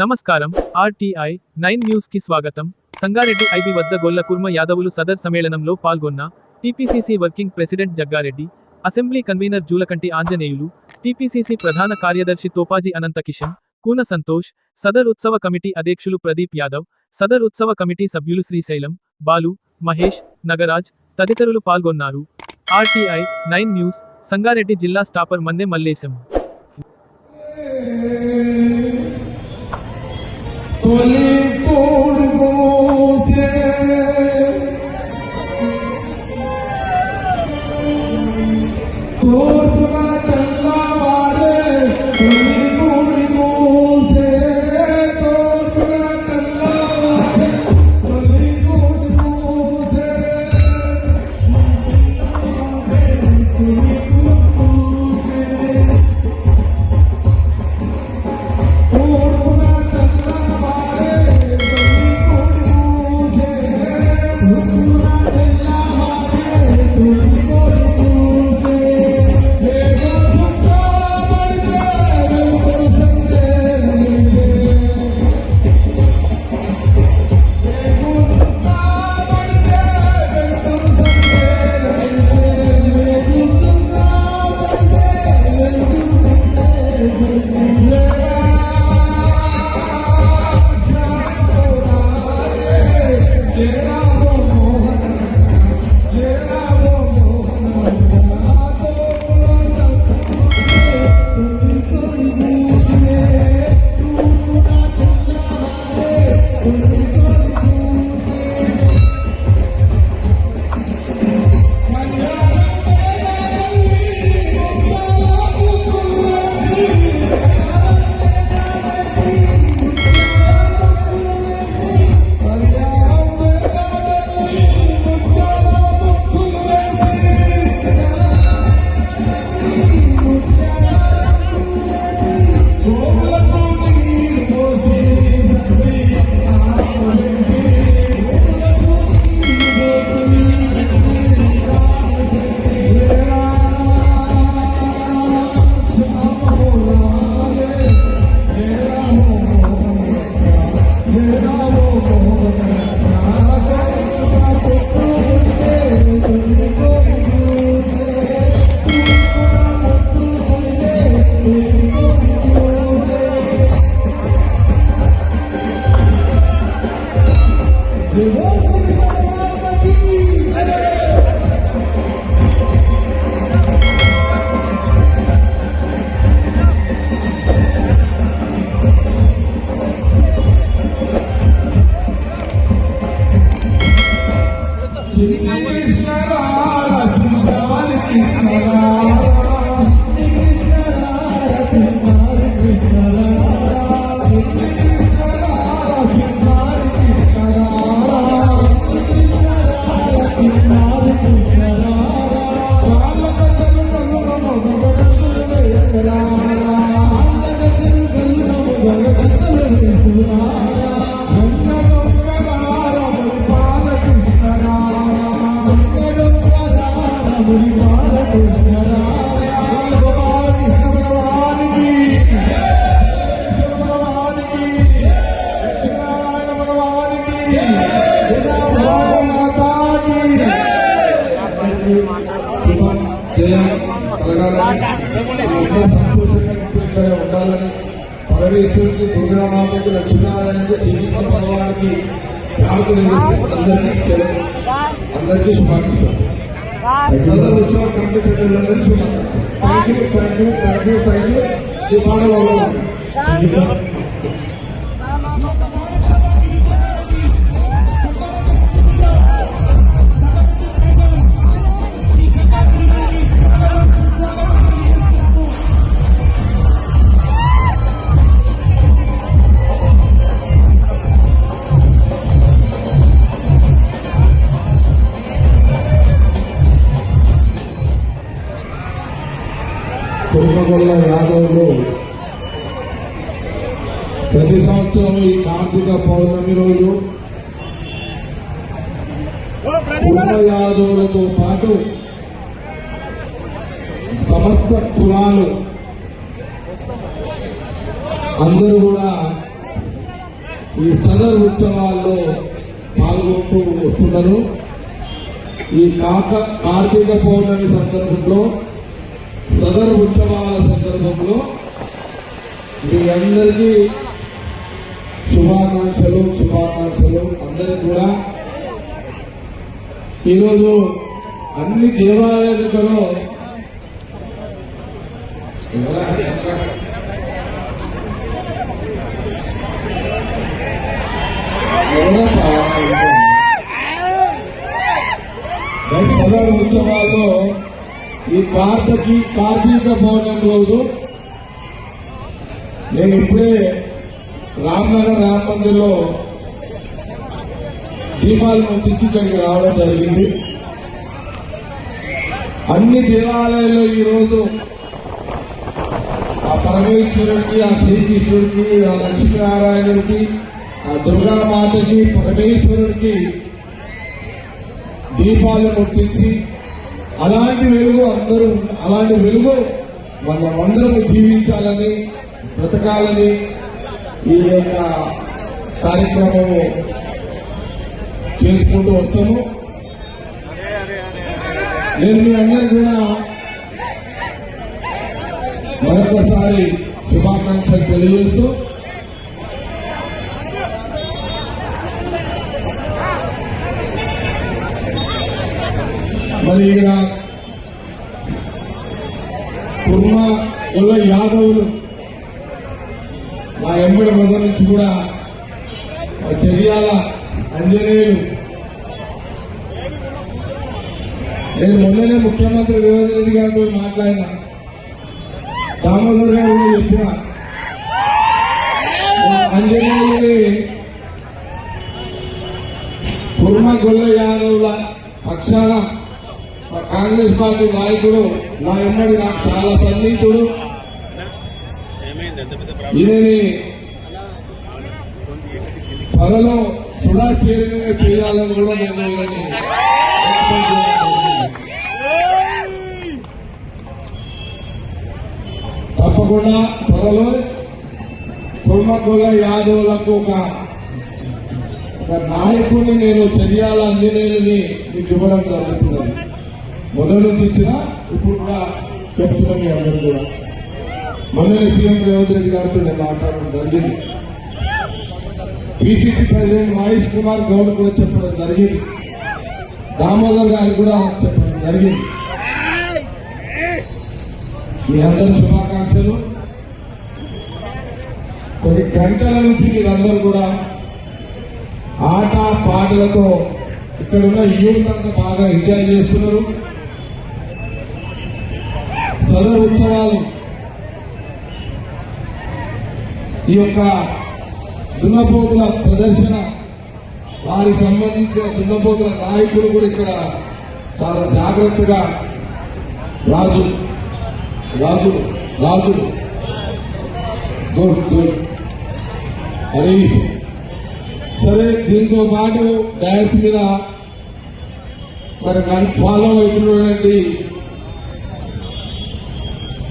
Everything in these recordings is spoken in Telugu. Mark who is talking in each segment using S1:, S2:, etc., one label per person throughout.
S1: నమస్కారం. ఆర్టీఐ నైన్ న్యూస్కి స్వాగతం. సంగారెడ్డి ఐబి వద్ద గొల్ల కుర్మ యాదవులు సదర్ సమ్మేళనంలో పాల్గొన్న TPCC working president Jaggareddy assembly convenor Julakanti Anjaneyulu TPCC ప్రధాన కార్యదర్శి తోపాజీ అనంత కిషన్ కూన సంతోష్ సదర్ ఉత్సవ కమిటీ అధ్యక్షులు ప్రదీప్ యాదవ్ సదర్ ఉత్సవ కమిటీ సభ్యులు శ్రీశైలం బాలు మహేష్ నగరాజ్ తదితరులు పాల్గొన్నారు. ఆర్టీఐ నైన్ న్యూస్ సంగారెడ్డి జిల్లా స్టాపర్ మన్నె మల్లేశం.
S2: তুলি করব সে তোর ఇక్కడే ఉండాలని పరమేశ్వరుడికి దుర్గామాతకి లక్ష్మీనారాయణకి శ్రీకృష్ణ భగవానికి ప్రార్థన చేసి అందరికీ సెలవు అందరికీ శుభాకాంక్షలు సదరు ఉత్సవ కమిటీ పెద్దలందరికీ శుభాకాంక్షలు thank you thank you thank you thank you ఈ పాట బాగుంది కుర్మగొల్ల యాదవులు ప్రతి సంవత్సరం ఈ కార్తీక పౌర్ణమి రోజు కుర్మ యాదవులతో పాటు సమస్త కులాలు అందరూ కూడా ఈ సదర్ ఉత్సవాల్లో పాల్గొంటూ వస్తున్నారు. ఈ కాక కార్తీక పౌర్ణమి సందర్భంలో సదర్ ఉత్సవాల సందర్భంలో మీ అందరికీ శుభాకాంక్షలు శుభాకాంక్షలు అందరికి కూడా ఈరోజు అన్ని దేవాలయ దగ్గర ఎవరా? సదర్ ఉత్సవాల్లో ఈ కార్తకి కార్తీక పౌర్ణమి రోజు. నేను ఇప్పుడే రామ్నగర్ రామ్ మందిర్లో దీపాలు ముట్టించి ఇక్కడికి రావడం జరిగింది. అన్ని దేవాలయాల్లో ఈరోజు ఆ పరమేశ్వరుడికి ఆ శ్రీకృష్ణుడికి ఆ లక్ష్మీనారాయణుడికి ఆ దుర్గామాతకి పరమేశ్వరుడికి దీపాలు ముట్టించి అలాంటి వెలుగు అందరూ అలాంటి వెలుగు మనం అందరం జీవించాలని బ్రతకాలని ఈ యొక్క కార్యక్రమము చేసుకుంటూ వస్తాము. నేను మీ అందరికి కూడా మరొకసారి శుభాకాంక్షలు తెలియజేస్తూ మరి ఇక్కడ కుర్మ యాదవులు. మా ఎంబడి మొదల నుంచి కూడా మా చెరియాల అంజనేయులు నేను మొన్ననే ముఖ్యమంత్రి రేవంత్ రెడ్డి గారితో మాట్లాడినా. దామోదర్ గారు చెప్పిన. అంజనేయుని కుర్మ గొల్ల యాదవుల పక్షాన మా కాంగ్రెస్ పార్టీ నాయకుడు నా ఎమ్మడి నాకు చాలా సన్నిహితుడు. ఈయనని త్వరలో సుడా చైర్మన్గా చేయాలని కూడా నేను తప్పకుండా త్వరలో కుర్మగొల్ల యాదవులకు ఒక ఒక నాయకుడిని నేను చర్యాల అంజనేయుని మీకు ఇవ్వడం జరుగుతున్నది మొదలు నుంచి ఇచ్చిన ఇప్పుడు కూడా చెప్తున్నాం మీ అందరూ కూడా. మొన్ననే సీఎం రేవంత్ రెడ్డి గారితో నేను మాట్లాడడం జరిగింది. పిసిసి ప్రెసిడెంట్ మహేష్ కుమార్ గౌడ్ కూడా చెప్పడం జరిగింది. దామోదర్ గారు కూడా చెప్పడం జరిగింది. మీ అందరి శుభాకాంక్షలు. కొన్ని గంటల నుంచి మీరందరూ కూడా ఆట పాటలతో ఇక్కడున్న యూత్ అంతా బాగా ఎంజాయ్ చేస్తున్నారు. సదర్ ఉత్సవాలు ఈ యొక్క దున్నపోతుల ప్రదర్శన వారికి సంబంధించిన దున్నపోతుల నాయకులు కూడా ఇక్కడ చాలా జాగ్రత్తగా రాజు రాజు రాజు. Good good. హరీష్. సరే దీంతో పాటు డాన్స్ మీద మరి నన్ను ఫాలో అవుతున్నటువంటి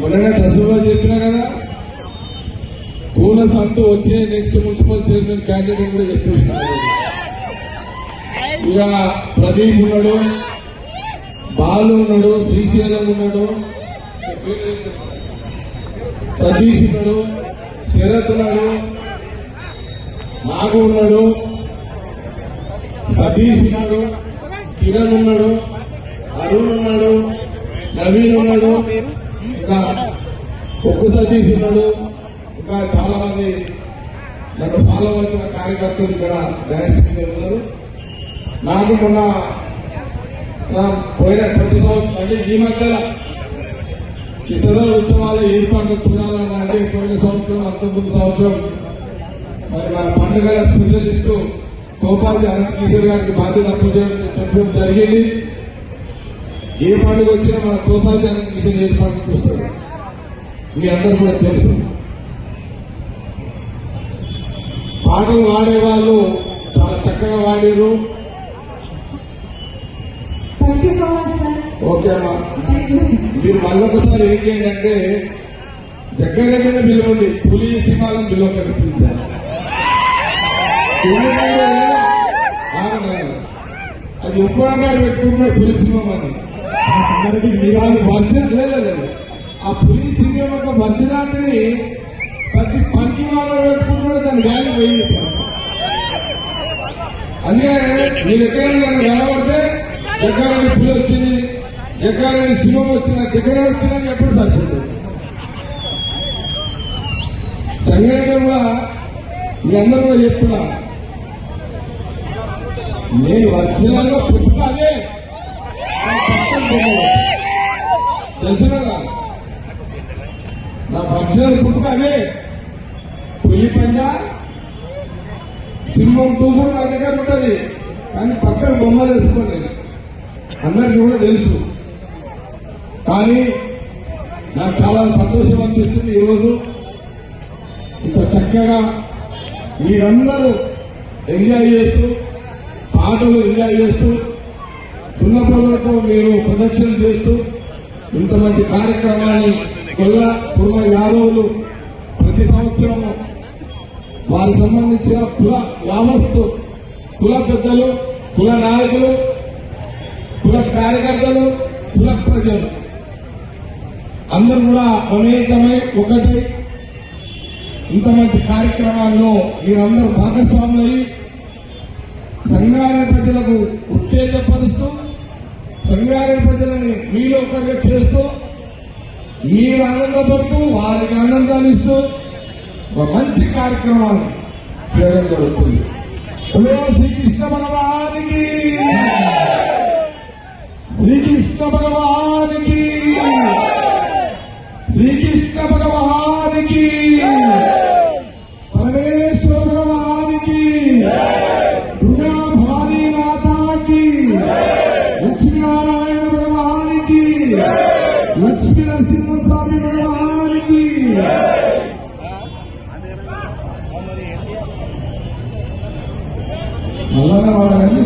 S2: మొన్న దశలో చెప్పినా కదా? కూన సంతు వచ్చే నెక్స్ట్ మున్సిపల్ చైర్మన్ క్యాండిడేట్ కూడా చెప్పేసిన ఇక ప్రదీప్ ఉన్నాడు బాలు ఉన్నాడు శ్రీశైలం ఉన్నాడు సతీష్ ఉన్నాడు శరత్ ఉన్నాడు నాగు ఉన్నాడు సతీష్ ఉన్నాడు కిరణ్ ఉన్నాడు అరుణ్ ఉన్నాడు నవీన్ ఉన్నాడు ఇంకా ఒక్క సతీష్ ఉన్నాడు ఇంకా చాలా మంది నన్ను ఫాలో అవుతున్న కార్యకర్తలు ఇక్కడ డ్యాన్స్ మీద ఉన్నారు నాకు మొన్న పోయిన ప్రతి సంవత్సరం అంటే ఈ మధ్యలో ఈ ఉత్సవాలు ఉత్సవాల ఏర్పాట్లు చూడాలని అంటే పోయిన సంవత్సరం అంతకుముందు సంవత్సరం మరి మన పండుగల స్పెషలిస్టు కోపాది అనంత కిషోర్ గారికి బాధ్యత అప్పచేయడం చెప్పడం జరిగింది. ఏ పండుగ వచ్చినా మన అనంత కిషోర్ ఏర్పాటు చూస్తారు మీ అందరూ కూడా తెలుసు. పాటలు వాడే వాళ్ళు చాలా చక్కగా వాడారు ఓకే అమ్మా. మీరు మళ్ళొకసారి ఏం చేయండి అంటే దగ్గర దగ్గర పిలవండి పులి సింహాలం పిలవకండి పిలిచారు. ఎందుకంటే ఆగండి, ఆగండి. అది ఎప్పుడన్నా పెట్టుకుంటున్నాడు పులి సింహం అని. వాళ్ళు వంచన లేదు, లేదు, లేదు. ఆ పులి సింహం యొక్క వంచనాన్ని ప్రతి పంకి వాళ్ళు పెట్టుకుంటున్నాడు దాని గాలి పోయింది అందుకే మీరు ఎక్కడైనా నన్ను ఎక్కడైనా పులి వచ్చింది ఎక్కడైనా సింహం వచ్చినా ఎక్కడ వచ్చినా ఎప్పుడు సరిపోతుంది. సంఘటన కూడా మీ అందరూ కూడా చెప్తున్నా. నేను వచ్చినాలో పుట్టుక అదే. తెలుసునా కదా? నా వర్షాల పుట్టుక అదే పులి పంజ సింహం తూపుడు నా దగ్గర ఉంటుంది. కానీ పక్కన బొమ్మలు వేసుకోండి అందరికీ కూడా తెలుసు. కానీ నాకు చాలా సంతోషం అనిపిస్తుంది ఈరోజు. ఇంత చక్కగా మీరందరూ ఎంజాయ్ చేస్తూ పాటలు ఎంజాయ్ చేస్తూ దున్నపోతులతో మీరు ప్రదక్షిణ చేస్తూ ఇంత మంచి కార్యక్రమాన్ని కొల్ల కుల యాదవులు ప్రతి సంవత్సరం వారికి సంబంధించిన కుల యావస్తు కుల పెద్దలు కుల నాయకులు కుల కార్యకర్తలు కుల ప్రజలు. అందరూ కూడా మమేకమై ఒకటి. ఇంత మంచి కార్యక్రమాల్లో మీరందరూ భాగస్వాములయ్యి సంఘాల ప్రజలకు ఒకరిగా చేస్తూ మీరు ఆనందపడుతూ వారికి ఆనందాన్ని ఇస్తూ ఒక మంచి కార్యక్రమాలు చేయడం జరుగుతుంది. శ్రీకృష్ణ భగవానికి! శ్రీకృష్ణ భగవానికి! Hola,